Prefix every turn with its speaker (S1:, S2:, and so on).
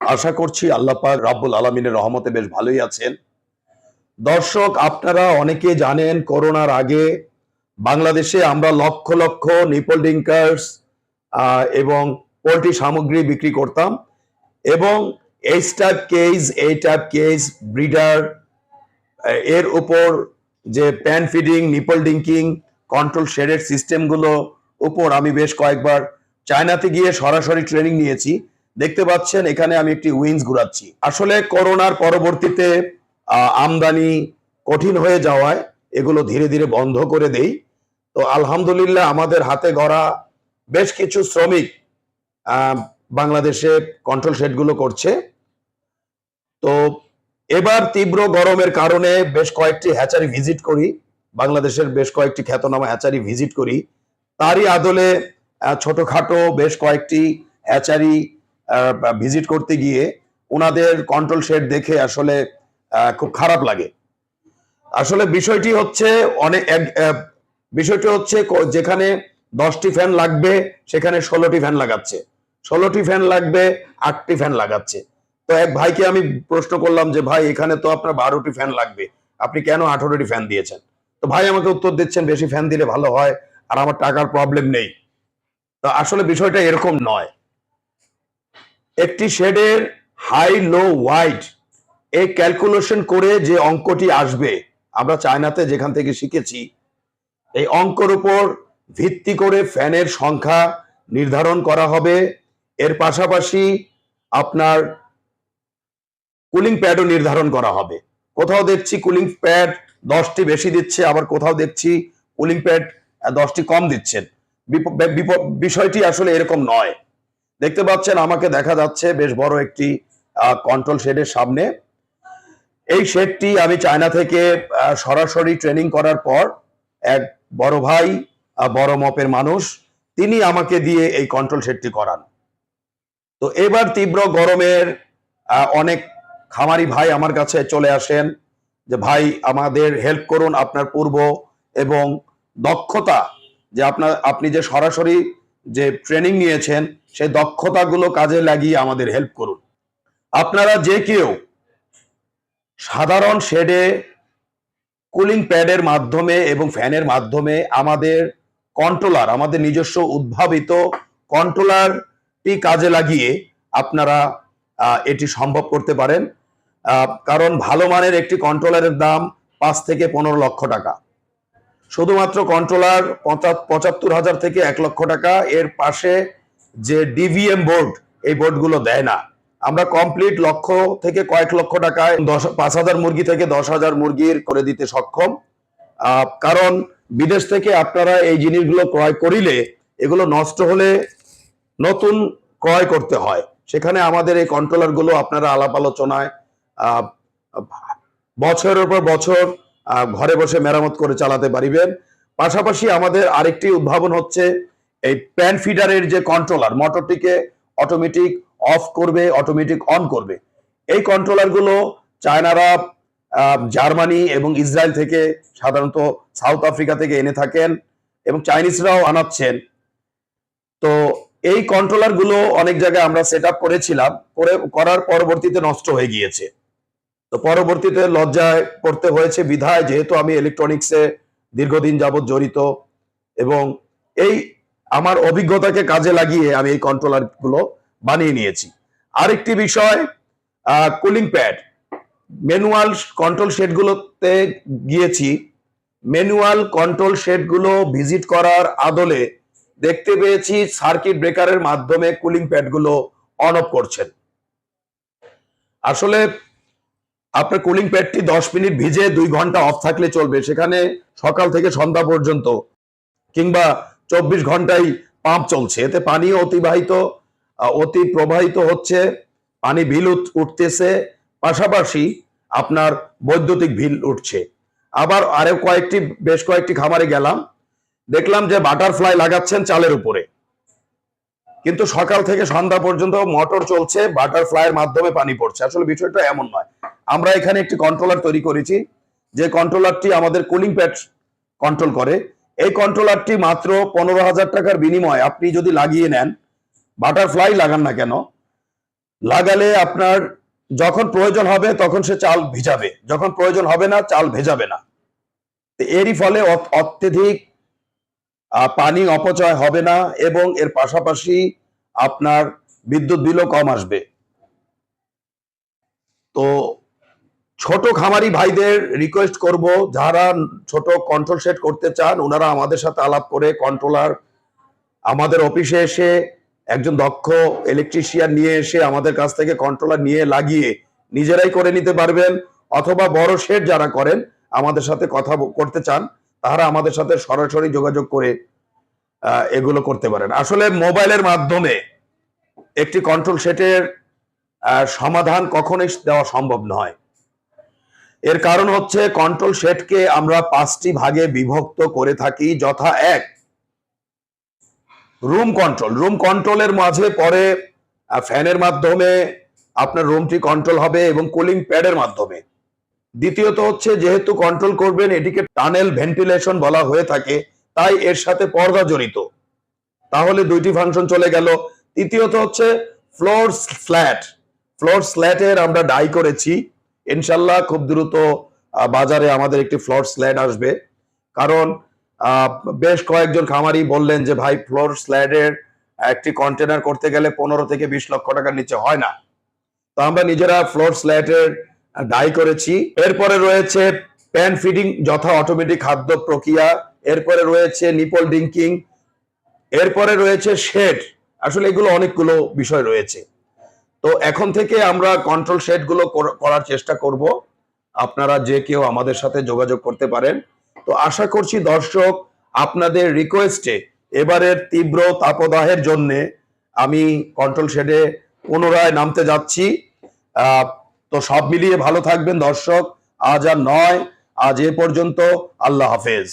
S1: আশা করছি আল্লাহ পাক রাব্বুল আলমিনের রহমতে বেশ ভালোই আছেন। দর্শক, আপনারা অনেকে জানেন করোনার আগে বাংলাদেশে আমরা লক্ষ লক্ষ নিপল ডিঙ্কার্স এবং পোলট্রি সামগ্রী বিক্রি করতাম এবং এই টাইপ কেজ এই টাইপ কেজ ব্রিডার এর উপর যে pan feeding nipple drinking control শেডের সিস্টেমগুলো উপর আমি বেশ কয়েকবার চায়নাতে গিয়ে সরাসরি ট্রেনিং নিয়েছি। দেখতে পাচ্ছেন, এখানে আমি একটি উইন্স ঘুরাচ্ছি। আসলে করোনার পরবর্তীতে আমদানি কঠিন হয়ে যাওয়ায় এগুলো ধীরে ধীরে বন্ধ করে দেই। তো আলহামদুলিল্লাহ আমাদের হাতে গড়া বেশ কিছু শ্রমিক বাংলাদেশে কন্ট্রোল শেডগুলো করছে। তো এবার তীব্র গরমের কারণে বেশ কয়েকটি হ্যাচারি ভিজিট করি, বাংলাদেশের বেশ কয়েকটি খ্যাতনামা হ্যাচারি ভিজিট করি। তারই আদলে ছোটখাটো বেশ কয়েকটি হ্যাচারি ভিজিট করতে গিয়ে ওনাদের কন্ট্রোল শেড দেখে আসলে খুব খারাপ লাগে। আসলে বিষয়টি হচ্ছে অনেক বিষয়টি হচ্ছে যেখানে দশটি ফ্যান লাগবে, সেখানে ষোলোটি ফ্যান লাগাচ্ছে। ষোলোটি ফ্যান লাগবে, আটটি ফ্যান লাগাচ্ছে। তো এক ভাইকে আমি প্রশ্ন করলাম যে, ভাই, এখানে তো আপনার বারোটি ফ্যান লাগবে। আপনি কেন আঠারোটি ফ্যান দিয়েছেন? তো ভাই আমাকে উত্তর দিচ্ছেন, বেশি ফ্যান দিলে ভালো হয়, আর আমার টাকার প্রবলেম নেই। তো আসলে বিষয়টা এরকম নয়। একটি শেডের হাই, লো, ওয়াইড এই ক্যালকুলেশন করে যে অঙ্কটি আসবে, আমরা চায়নাতে যেখান থেকে শিখেছি, এই অঙ্কর উপর ভিত্তি করে ফ্যানের সংখ্যা নির্ধারণ করা হবে। এর পাশাপাশি আপনার কুলিং প্যাডও নির্ধারণ করা হবে। কোথাও দেখছি কুলিং প্যাড দশটি বেশি দিচ্ছে, আবার কোথাও দেখছি কুলিং প্যাড দশটি কম দিচ্ছেন। বিষয়টি আসলে এরকম নয়। দেখতে পাচ্ছেন, আমাকে দেখা যাচ্ছে বেশ বড় একটি কন্ট্রোল শেডের সামনে। এই শেডটি আমি চায়না থেকে সরাসরি ট্রেনিং করার পর এক বড় ভাই বড় মপের মানুষ, তিনি আমাকে দিয়ে এই কন্ট্রোল শেডটি করান। তো এবার তীব্র গরমের অনেক খামারি ভাই আমার কাছে চলে আসেন যে, ভাই, আমাদের হেল্প করুন আপনার পূর্ব এবং দক্ষতা যে আপনার, আপনি যে সরাসরি যে ট্রেনিং নিয়েছেন সেই দক্ষতাগুলো কাজে লাগিয়ে আমাদের হেল্প করুন। আপনারা যে কেউ সাধারণ শেডে কুলিং প্যাডের মাধ্যমে এবং ফ্যানের মাধ্যমে আমাদের কন্ট্রোলার আমাদের নিজস্ব উদ্ভাবিত কন্ট্রোলারটি কাজে লাগিয়ে আপনারা এটি সম্ভব করতে পারেন। কারণ ভালো মানের একটি কন্ট্রোলারের দাম পাঁচ থেকে পনেরো লক্ষ টাকা। শুধুমাত্র কন্ট্রোলার পঁচাত্তর হাজার থেকে এক লক্ষ টাকা, এর পাশে যে ডিভিএম বোর্ড এই বোর্ডগুলো দেয় না। আমরা কমপ্লিট লক্ষ থেকে কয়েক লক্ষ টাকায় দশ, পাঁচ হাজার মুরগি থেকে দশ হাজার মুরগির করে দিতে সক্ষম। কারণ বিদেশ থেকে আপনারা এই জিনিসগুলো ক্রয় করিলে এগুলো নষ্ট হলে নতুন ক্রয় করতে হয়। সেখানে আমাদের এই কন্ট্রোলারগুলো আপনারা আলাপ আলোচনায় বছরের পর বছর ঘরে বসে মেরামত করে চালাতে পারিবেন। পাশাপাশি আমাদের আরেকটি উদ্ভাবন হচ্ছে, এই প্যান ফিডারের যে কন্ট্রোলার মোটরটিকে অটোমেটিক অফ করবে অটোমেটিক অন করবে। এই কন্ট্রোলারগুলো চায়নারা জার্মানি এবং ইসরায়েল থেকে, সাধারণত সাউথ আফ্রিকা থেকে এনে থাকেন এবং চাইনিজরাও আনাচ্ছেন। তো এই কন্ট্রোলারগুলো অনেক জায়গায় আমরা সেট করেছিলাম, করে, করার পরবর্তীতে নষ্ট হয়ে গিয়েছে। তো পরবর্তীতে লজ্জায় পড়তে হয়েছে বিধায়, যেহেতু আমি ইলেকট্রনিক্সে দীর্ঘদিন যাবৎ জড়িত এবং এই আমার অভিজ্ঞতাকে কাজে লাগিয়ে আমি এই কন্ট্রোলারগুলো বানিয়ে নিয়েছি। আরেকটি বিষয় কুলিং প্যাড ম্যানুয়াল কন্ট্রোল শেডগুলোতে গিয়েছি। ম্যানুয়াল কন্ট্রোল শেডগুলো ভিজিট করার আদলে দেখতে পেয়েছি সার্কিট ব্রেকারের মাধ্যমে কুলিং প্যাডগুলো অন অফ করছেন। আসলে আপনার কুলিং প্যাডটি দশ মিনিট ভিজে দুই ঘণ্টা অফ থাকলে চলবে। সেখানে সকাল থেকে সন্ধ্যা পর্যন্ত কিংবা চব্বিশ ঘন্টায় পাম্প চলছে। এতে পানি অতিবাহিত অতি প্রবাহিত হচ্ছে, পানি বিল উঠ- উঠতেছে, পাশাপাশি আপনার বৈদ্যুতিক বিল উঠছে। আবার আরও কয়েকটি, বেশ কয়েকটি খামারে গেলাম। দেখলাম যে বাটারফ্লাই লাগাচ্ছেন চালের উপরে। কিন্তু সকাল থেকে সন্ধ্যা পর্যন্ত মোটর চলছে বাটারফ্লাইয়ের মাধ্যমে পানি পড়ছে। আসলে বিষয়টা এমন নয়। আমরা এখানে একটি কন্ট্রোলার তৈরি করেছি, যে কন্ট্রোলারটি আমাদের কুলিং প্যাড কন্ট্রোল করে। এই কন্ট্রোলারটি মাত্র পনেরো হাজার টাকার বিনিময়ে আপনি যদি লাগিয়ে নেন বাটারফ্লাই লাগান না কেন, লাগালে আপনার যখন প্রয়োজন হবে তখন সে চাল ভিজাবে। যখন প্রয়োজন হবে না, চাল ভেজাবে না। এরই ফলে অত- অত্যধিক পানি অপচয় হবে না এবং এর পাশাপাশি আপনার বিদ্যুৎ বিলও কম আসবে। তো ছোট খামারি ভাইদের রিকোয়েস্ট করব, যারা ছোট কন্ট্রোল সেট করতে চান, ওনারা আমাদের সাথে আলাপ করে কন্ট্রোলার আমাদের অফিসে এসে একজন দক্ষ ইলেকট্রিশিয়ান নিয়ে এসে আমাদের কাছ থেকে কন্ট্রোলার নিয়ে লাগিয়ে নিজেরাই করে নিতে পারবেন, অথবা বড় সেট যারা করেন, আমাদের সাথে কথা করতে চান, তারা আমাদের সাথে সরাসরি যোগাযোগ করে এগুলো করতে পারেন। আসলে মোবাইলের মাধ্যমে একটি কন্ট্রোল সেটের সমাধান কখনোই দেওয়া সম্ভব নয়। এর কারণ হচ্ছে কন্ট্রোল সেটকে আমরা পাঁচটি ভাগে বিভক্ত করে থাকি যথা এক রুম কন্ট্রোল রুম কন্ট্রোলের মাঝে পরে ফ্যানের মাধ্যমে আপনার রুমটি কন্ট্রোল হবে এবং কুলিং প্যাডের মাধ্যমে। দ্বিতীয়ত হচ্ছে যেহেতু কন্ট্রোল করবেন, এটিকে টানেল ভেন্টিলেশন বলা হয়ে থাকে, তাই এর সাথে পর্দা জড়িত। তাহলে দুইটি ফাংশন চলে গেল। তৃতীয়ত হচ্ছে ফ্লোর ফ্ল্যাট ফ্লোর স্ল্যাটের আমরা ডাই করেছি। ইনশাল্লাহ খুব দ্রুত বাজারে আমাদের একটি ফ্লোর স্ল্যাড আসবে। কারণ বেশ কয়েকজন খামারি বললেন যে, ভাই ফ্লোর স্ল্যাডের একটি কন্টেনার করতে গেলে পনেরো থেকে বিশ লক্ষ টাকার নিচে হয় না। তো আমরা নিজেরা ফ্লোর স্ল্যাটের ডাই করেছি। এরপরে রয়েছে প্যান ফিডিং যথা অটোমেটিক খাদ্য প্রক্রিয়া। এরপরে রয়েছে নিপল ডিঙ্কিং এরপরে রয়েছে শেড আসলে এগুলো অনেকগুলো বিষয় রয়েছে। তো এখন থেকে আমরা কন্ট্রোল শেডগুলো কর- করার চেষ্টা করব। আপনারা যে কেউ আমাদের সাথে যোগাযোগ করতে পারেন। তো আশা করছি দর্শক, আপনাদের রিকোয়েস্টে এবারের তীব্র তাপদাহের জন্য আমি কন্ট্রোল শেডে পুনরায় নামতে যাচ্ছি। তো সব মিলিয়ে ভালো থাকবেন দর্শক। আজ আর নয়, আজ এ পর্যন্ত আল্লাহ হাফেজ।